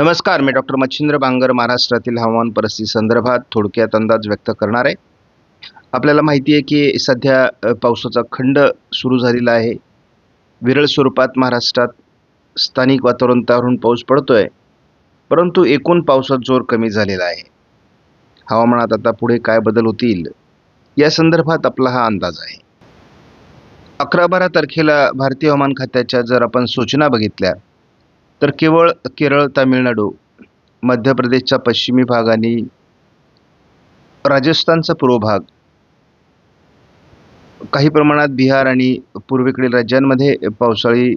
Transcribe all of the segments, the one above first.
नमस्कार मी डॉक्टर मच्छिंद्र बांगर महाराष्ट्रातील हवामान परिस्थिती संदर्भात थोडक्यात अंदाज व्यक्त करणार आहे. आपल्याला माहिती आहे की सध्या पावसाचा खंड सुरू झालेला आहे. विरळ स्वरूपात महाराष्ट्रात स्थानिक वातावरण तारून पाऊस आहे परंतु एकूण पावसात जोर कमी झालेला आहे. हवामानात आता पुढे काय बदल होतील या संदर्भात आपला हा अंदाज आहे. अकरा बारा तारखेला भारतीय हवामान खात्याच्या जर आपण सूचना बघितल्या तर केवळ केरळ तामिळनाडू मध्य प्रदेशचा पश्चिमी भाग आणि राजस्थानचा पूर्व भाग काही प्रमाणात बिहार आणि पूर्वेकडील राज्यांमध्ये पावसाळी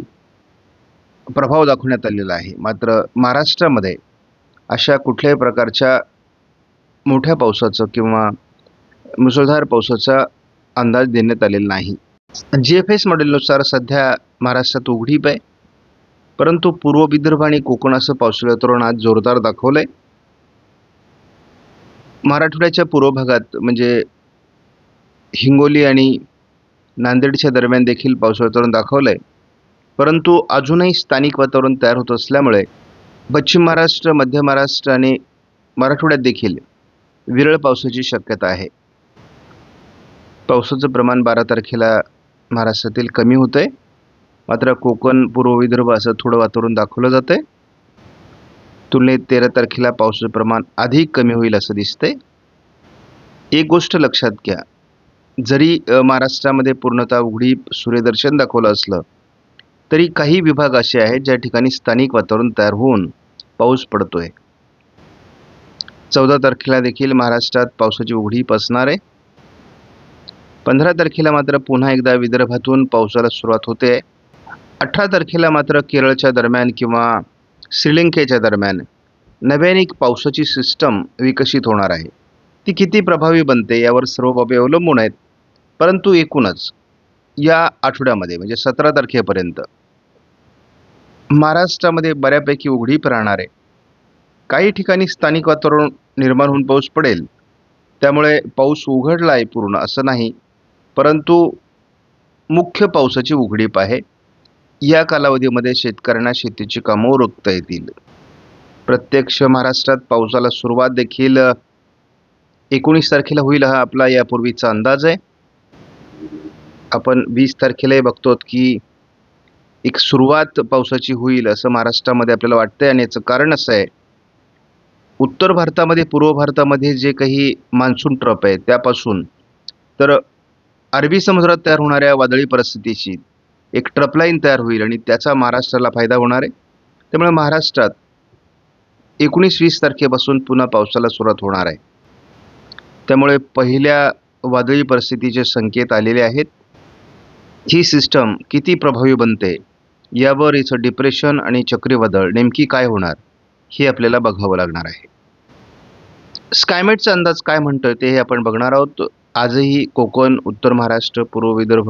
प्रभाव दाखवण्यात आलेला आहे. मात्र महाराष्ट्रामध्ये अशा कुठल्याही प्रकारच्या मोठ्या पावसाचं किंवा मुसळधार पावसाचा अंदाज देण्यात आलेला नाही. जी एफ एस मॉडेलनुसार सध्या महाराष्ट्रात उघडीप आहे. परंतु पूर्व विदर्भ आणि कोकणाचं पावसाळ्या तोरण आज जोरदार दाखवलं आहे मराठवाड्याच्या पूर्व भागात म्हणजे हिंगोली आणि नांदेडच्या दरम्यान देखील पावसाळ्या तोरण दाखवलं आहे परंतु अजूनही स्थानिक वातावरण तयार होत असल्यामुळे पश्चिम महाराष्ट्र मध्य महाराष्ट्र आणि मराठवाड्यात देखील विरळ पावसाची शक्यता आहे. पावसाचं प्रमाण बारा तारखेला महाराष्ट्रातील कमी होतं आहे मात्र कोकण पूर्व विदर्भ असं थोडं वातावरण दाखवलं जातं आहे तुलनेत तेरा तारखेला पावसाचं प्रमाण अधिक कमी होईल असं दिसतंय. एक गोष्ट लक्षात घ्या. जरी महाराष्ट्रामध्ये पूर्णतः उघडी सूर्यदर्शन दाखवलं असलं तरी काही विभाग असे आहेत ज्या ठिकाणी स्थानिक वातावरण तयार होऊन पाऊस पडतोय. चौदा तारखेला देखील महाराष्ट्रात पावसाची उघडी पसणार आहे. पंधरा तारखेला मात्र पुन्हा एकदा विदर्भातून पावसाला सुरुवात होते. अठरा तारखेला मात्र केरळच्या दरम्यान किंवा श्रीलंकेच्या दरम्यान नव्याने एक पावसाची सिस्टम विकसित होणार आहे. ती किती प्रभावी बनते यावर सर्व बाबी अवलंबून आहेत. परंतु एकूणच या आठवड्यामध्ये म्हणजे सतरा तारखेपर्यंत महाराष्ट्रामध्ये बऱ्यापैकी उघडीप राहणार आहे काही ठिकाणी स्थानिक वातावरण निर्माण होऊन पाऊस पडेल त्यामुळे पाऊस उघडला आहे पूर्ण असं नाही परंतु मुख्य पावसाची उघडीप आहे. या कालावधीमध्ये शेतकऱ्यांना शेतीची कामं रोखता येतील. प्रत्यक्ष महाराष्ट्रात पावसाला सुरुवात देखील एकोणीस तारखेला होईल हा आपला यापूर्वीचा अंदाज आहे. आपण वीस तारखेलाही बघतो की एक सुरुवात पावसाची होईल असं महाराष्ट्रामध्ये आपल्याला वाटतंय आणि याचं कारण असं आहे. उत्तर भारतामध्ये पूर्व भारतामध्ये जे काही मान्सून ट्रप आहे त्यापासून तर अरबी समुद्रात तयार होणाऱ्या वादळी परिस्थितीशी एक ट्रपलाईन तयार होईल आणि त्याचा महाराष्ट्राला फायदा होणार आहे. त्यामुळे महाराष्ट्रात एकोणीस वीस तारखेपासून पुन्हा पावसाला सुरुवात होणार आहे. त्यामुळे पहिल्या वादळी परिस्थितीचे संकेत आलेले आहेत. ही सिस्टम किती प्रभावी बनते यावर इथं डिप्रेशन आणि चक्रीवादळ नेमकी काय होणार हे आपल्याला बघावं लागणार आहे. स्कायमेटचा अंदाज काय म्हणतोय ते हे आपण बघणार आहोत. आजही कोकण उत्तर महाराष्ट्र पूर्व विदर्भ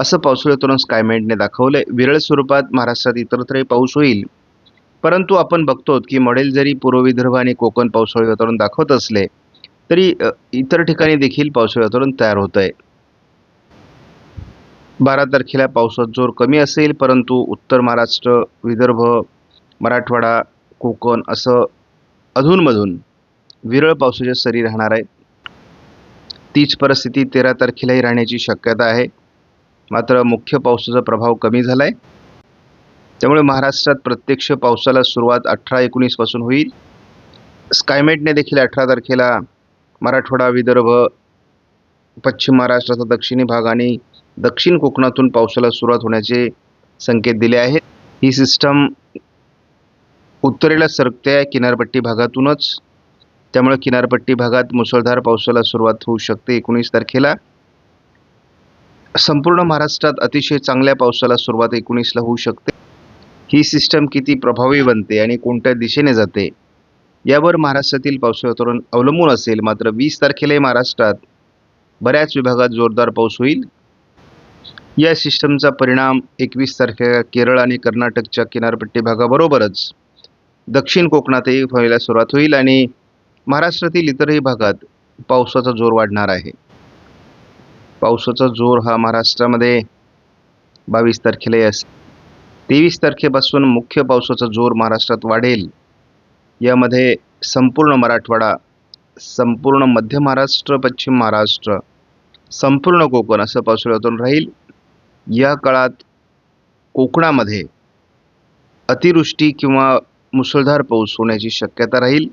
असं पावसाळी वातावरण दाखवलं आहे विरळ स्वरूपात महाराष्ट्रात इतरत्रही पाऊस होईल. परंतु आपण बघतो की मॉडेल जरी पूर्व विदर्भ आणि कोकण पावसाळी वातावरण दाखवत असले तरी इतर ठिकाणी देखील पावसाळी वातावरण तयार होत आहे बारा तारखेला पावसाचा जोर कमी असेल परंतु उत्तर महाराष्ट्र विदर्भ मराठवाडा कोकण असं अधूनमधून विरळ पावसाच्या सरी राहणार आहेत. तीच परिस्थिती तेरा तारखेलाही राहण्याची शक्यता आहे. मात्र मुख्य पावसाचा प्रभाव कमी झाला आहे त्यामुळे महाराष्ट्रात प्रत्यक्ष पावसाला सुरुवात अठरा एकोणीसपासून होईल. स्कायमेटने देखील अठरा तारखेला मराठवाडा विदर्भ पश्चिम महाराष्ट्राचा दक्षिणी भाग आणि दक्षिण कोकणातून पावसाला सुरुवात होण्याचे संकेत दिले आहेत. ही सिस्टम उत्तरेला सरकते आहे किनारपट्टी भागातूनच. त्यामुळे किनारपट्टी भागात मुसळधार पावसाला सुरुवात होऊ शकते एकोणीस तारखेला. संपूर्ण महाराष्ट्रात अतिशय चांगल्या पावसाला सुरुवात एकोणीसला होऊ शकते. ही सिस्टम किती प्रभावी बनते आणि कोणत्या दिशेने जाते? यावर महाराष्ट्रातील पावसाळी वातावरण अवलंबून असेल. मात्र वीस तारखेलाही महाराष्ट्रात बऱ्याच विभागात जोरदार पाऊस होईल. या सिस्टमचा परिणाम एकवीस तारखेला केरळ आणि कर्नाटकच्या किनारपट्टी भागाबरोबरच दक्षिण कोकणातही व्हायला सुरुवात होईल आणि महाराष्ट्रातील इतरही भागात पावसाचा जोर वाढणार आहे. पावसाचा जोर हा महाराष्ट्रामध्ये बावीस तारखेलाही असेल तेवीस तारखेपासून मुख्य पावसाचा जोर महाराष्ट्रात वाढेल. यामध्ये संपूर्ण मराठवाडा संपूर्ण मध्य महाराष्ट्र पश्चिम महाराष्ट्र संपूर्ण कोकण असं पावसाळ्यातून राहील. या काळात कोकणामध्ये अतिवृष्टी किंवा मुसळधार पाऊस होण्याची शक्यता राहील.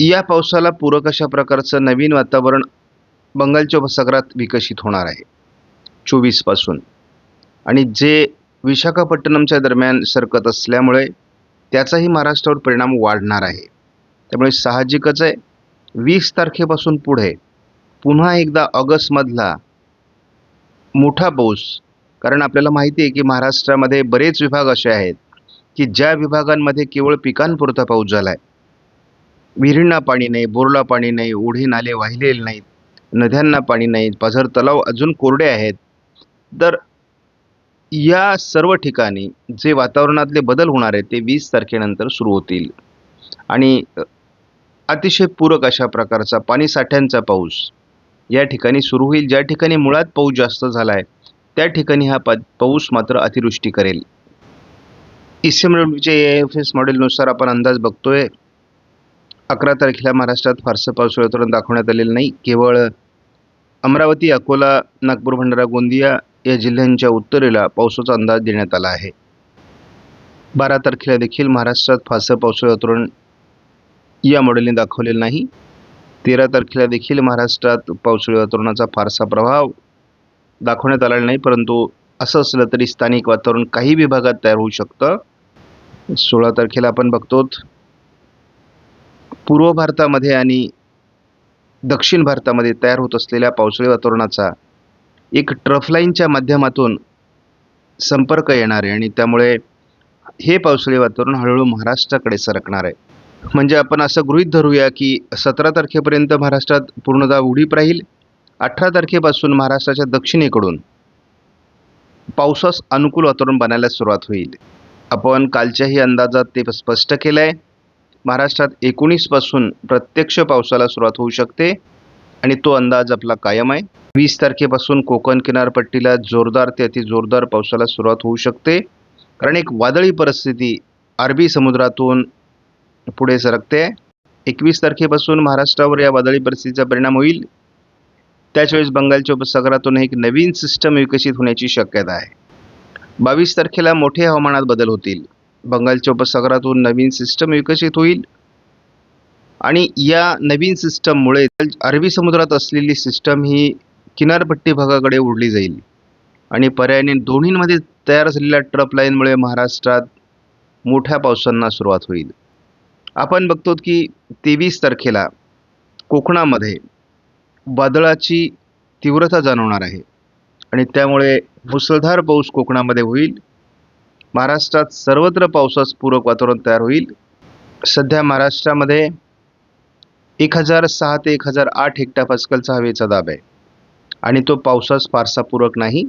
या पावसाला पूरक अशा प्रकारचं नवीन वातावरण बंगालच्या उपसागरात विकसित होणार आहे. चोवीसपासून आणि जे विशाखापट्टणमच्या दरम्यान सरकत असल्यामुळे त्याचाही महाराष्ट्रावर परिणाम वाढणार आहे. त्यामुळे साहजिकच आहे. वीस तारखेपासून पुढे पुन्हा एकदा ऑगस्टमधला मोठा पाऊस. कारण आपल्याला माहिती आहे की महाराष्ट्रामध्ये बरेच विभाग असे आहेत की ज्या विभागांमध्ये केवळ पिकांपुरता पाऊस झाला आहे विहिरींना पाणी नाही बोरला पाणी नाही ओढे नाले वाहिलेले नाहीत नद्यांना पाणी नाही पाझर तलाव अजून कोरडे आहेत. तर या सर्व ठिकाणी जे वातावरणातले बदल होणार आहेत ते वीस तारखेनंतर सुरू होतील. आणि अतिशय पूरक अशा प्रकारचा पाणी साठ्यांचा पाऊस या ठिकाणी सुरू होईल. ज्या ठिकाणी मुळात पाऊस जास्त झाला आहे त्या ठिकाणी हा पा पाऊस मात्र अतिवृष्टी करेल. ईसीएमडब्ल्यूच्या ए एफ एस मॉडेलनुसार आपण अंदाज बघतोय अकरा तारखेला महाराष्ट्रात फारसं पाऊस वातावरण दाखवण्यात आलेलं नाही. केवळ अमरावती अकोला नागपूर भंडारा गोंदिया या जिल्ह्यांच्या उत्तरेला पावसाचा अंदाज देण्यात आला आहे. बारा तारखेला देखील महाराष्ट्रात फारसं पावसाळी वातावरण या मॉडेलने दाखवलेलं नाही. तेरा तारखेला देखील महाराष्ट्रात पावसाळी वातावरणाचा फारसा प्रभाव दाखवण्यात आलेला नाही परंतु असं असलं तरी स्थानिक वातावरण काही विभागात तयार होऊ शकतं. सोळा तारखेला आपण बघतो पूर्व भारतामध्ये आणि दक्षिण भारतामध्ये तयार होत असलेल्या पावसाळी वातावरणाचा एक ट्रफलाईनच्या माध्यमातून संपर्क येणार आहे आणि त्यामुळे हे पावसाळी वातावरण हळूहळू महाराष्ट्राकडे सरकणार आहे. म्हणजे आपण असं गृहीत धरूया की सतरा तारखेपर्यंत महाराष्ट्रात पूर्णतः उडीप राहील. अठरा तारखेपासून महाराष्ट्राच्या दक्षिणेकडून पावसास अनुकूल वातावरण बनायला सुरुवात होईल. आपण कालच्याही अंदाजात ते स्पष्ट केलं आहे महाराष्ट्रात एकोणीसपासून प्रत्यक्ष पावसाला सुरुवात होऊ शकते आणि तो अंदाज आपला कायम आहे. वीस तारखेपासून कोकण किनारपट्टीला जोरदार ते अति जोरदार पावसाला सुरुवात होऊ शकते. कारण एक वादळी परिस्थिती अरबी समुद्रातून पुढे सरकते. एकवीस तारखेपासून महाराष्ट्रावर या वादळी परिस्थितीचा परिणाम होईल. त्याचवेळेस बंगालच्या उपसागरातून एक नवीन सिस्टम विकसित होण्याची शक्यता आहे. बावीस तारखेला मोठे हवामानात बदल होतील. बंगालच्या उपसागरातून नवीन सिस्टम विकसित होईल. आणि या नवीन सिस्टममुळे अरबी समुद्रात असलेली सिस्टम ही किनारपट्टी भागाकडे ओढली जाईल. आणि पर्यायाने दोन्हींमध्ये तयार झालेल्या ट्रप लाईनमुळे महाराष्ट्रात मोठ्या पावसांना सुरुवात होईल. आपण बघतो की तेवीस तारखेला कोकणामध्ये वादळाची तीव्रता जाणवणार आहे. आणि त्यामुळे मुसळधार पाऊस कोकणामध्ये होईल. महाराष्ट्रात सर्वत्र पावसास पूरक वातावरण तयार होईल. सध्या महाराष्ट्रामध्ये एक हजार सहा ते एक हजार आठ हेक्टा पास्कलचा हवेचा दाब आहे. आणि तो पावसास फारसा पूरक नाही.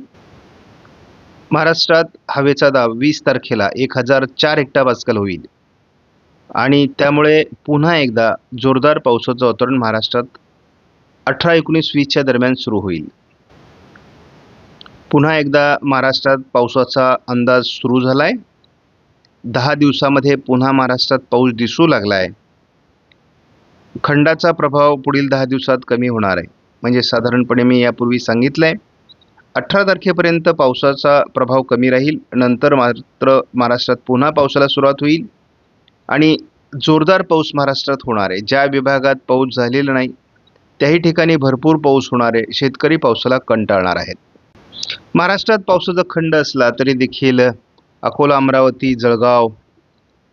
महाराष्ट्रात हवेचा दाब वीस तारखेला एक हजार चार हेक्टा पास्कल होईल. आणि त्यामुळे पुन्हा एकदा जोरदार पावसाचं वातावरण महाराष्ट्रात अठरा एकोणीस वीसच्या दरम्यान सुरू होईल. पुन्हा एकदा महाराष्ट्रात पावसाचा अंदाज सुरू झाला आहे दहा दिवसामध्ये पुन्हा महाराष्ट्रात पाऊस दिसू लागला आहे खंडाचा प्रभाव पुढील दहा दिवसात कमी होणार आहे. म्हणजे साधारणपणे मी यापूर्वी सांगितलं आहे अठरा तारखेपर्यंत पावसाचा प्रभाव कमी राहील नंतर मात्र महाराष्ट्रात पुन्हा पावसाला सुरुवात होईल आणि जोरदार पाऊस महाराष्ट्रात होणार आहे. ज्या विभागात पाऊस झालेला नाही त्याही ठिकाणी भरपूर पाऊस होणार आहे. शेतकरी पावसाला कंटाळणार आहेत. महाराष्ट्रात पावसाचा खंड असला तरी देखील अकोला अमरावती जळगाव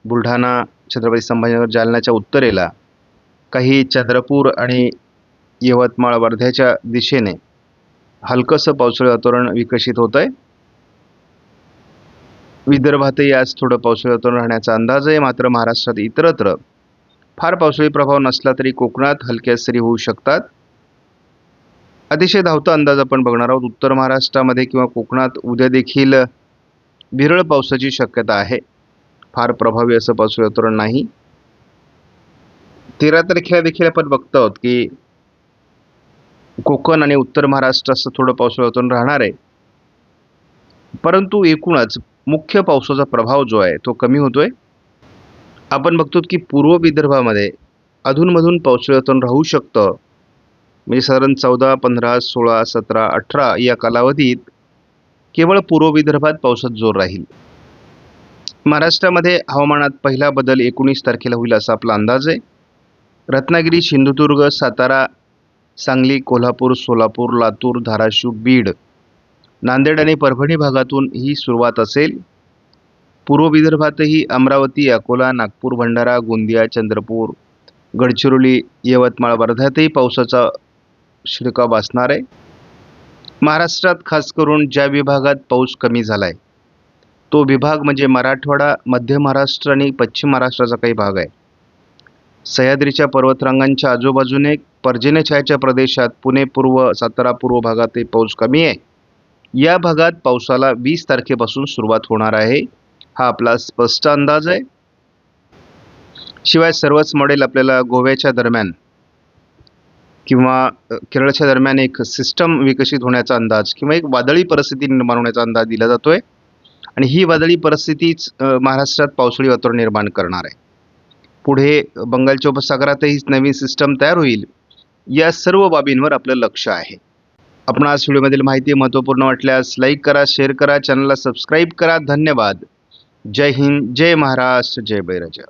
बुलढाणा छत्रपती संभाजीनगर जालन्याच्या उत्तरेला काही चंद्रपूर आणि यवतमाळ वर्ध्याच्या दिशेने हलकंसं पावसाळी वातावरण विकसित होत आहे विदर्भातही आज थोडं पावसाळी वातावरण राहण्याचा अंदाज आहे. मात्र महाराष्ट्रात इतरत्र फार पावसाळी प्रभाव नसला तरी कोकणात हलक्या सरी होऊ शकतात. अतिशय धावता अंदाज आपण बघणार आहोत. उत्तर महाराष्ट्रामध्ये किंवा कोकणात उद्या देखील विरळ पावसाची शक्यता आहे. फार प्रभावी असं पाऊस वातावरण नाही. तेरा तारखेला देखील आपण बघतो आहोत की कोकण आणि उत्तर महाराष्ट्र असं थोडं पावसाळी वातावरण राहणार आहे. परंतु एकूणच मुख्य पावसाचा प्रभाव जो आहे तो कमी होतोय. आपण बघतो की पूर्व विदर्भामध्ये अधूनमधून पावसाळ्यातून राहू शकतं. म्हणजे साधारण चौदा पंधरा सोळा सतरा अठरा या कालावधीत केवळ पूर्व विदर्भात पावसात जोर राहील. महाराष्ट्रामध्ये हवामानात पहिला बदल एकोणीस तारखेला होईल असा आपला अंदाज आहे. रत्नागिरी सिंधुदुर्ग सातारा सांगली कोल्हापूर सोलापूर लातूर धाराशिव बीड नांदेड आणि परभणी भागातून ही सुरुवात असेल. पूर्व विदर्भातही अमरावती अकोला नागपूर भंडारा गोंदिया चंद्रपूर गडचिरोली यवतमाळ वर्ध्यातही पावसाचा शिडकाव असणार आहे. महाराष्ट्रात खास करून ज्या विभागात पाऊस कमी झाला आहे तो विभाग म्हणजे मराठवाडा मध्य महाराष्ट्र आणि पश्चिम महाराष्ट्राचा काही भाग आहे. सह्याद्रीच्या पर्वतरांगांच्या आजूबाजूने पर्जन्यछायाच्या प्रदेशात पुणे पूर्व सातारा पूर्व भागातही पाऊस कमी आहे. या भागात पावसाला वीस तारखेपासून सुरुवात होणार आहे हा आपला स्पष्ट अंदाज आहे. शिवाय सर्वच मॉडेल आपल्याला गोव्याच्या दरम्यान किंवा केरळच्या दरम्यान एक सिस्टम विकसित होण्याचा अंदाज किंवा एक वादळी परिस्थिती निर्माण होण्याचा अंदाज दिला जातो आहे आणि ही वादळी परिस्थितीच महाराष्ट्रात पावसाळी वातावरण निर्माण करणार आहे. पुढे बंगालच्या उपसागरातही नवीन सिस्टम तयार होईल या सर्व बाबींवर आपलं लक्ष आहे. आपण आज व्हिडिओमधील माहिती महत्त्वपूर्ण वाटल्यास लाईक करा शेअर करा चॅनलला सबस्क्राईब करा. धन्यवाद. जय हिंद जय महाराष्ट्र जय बैराजा.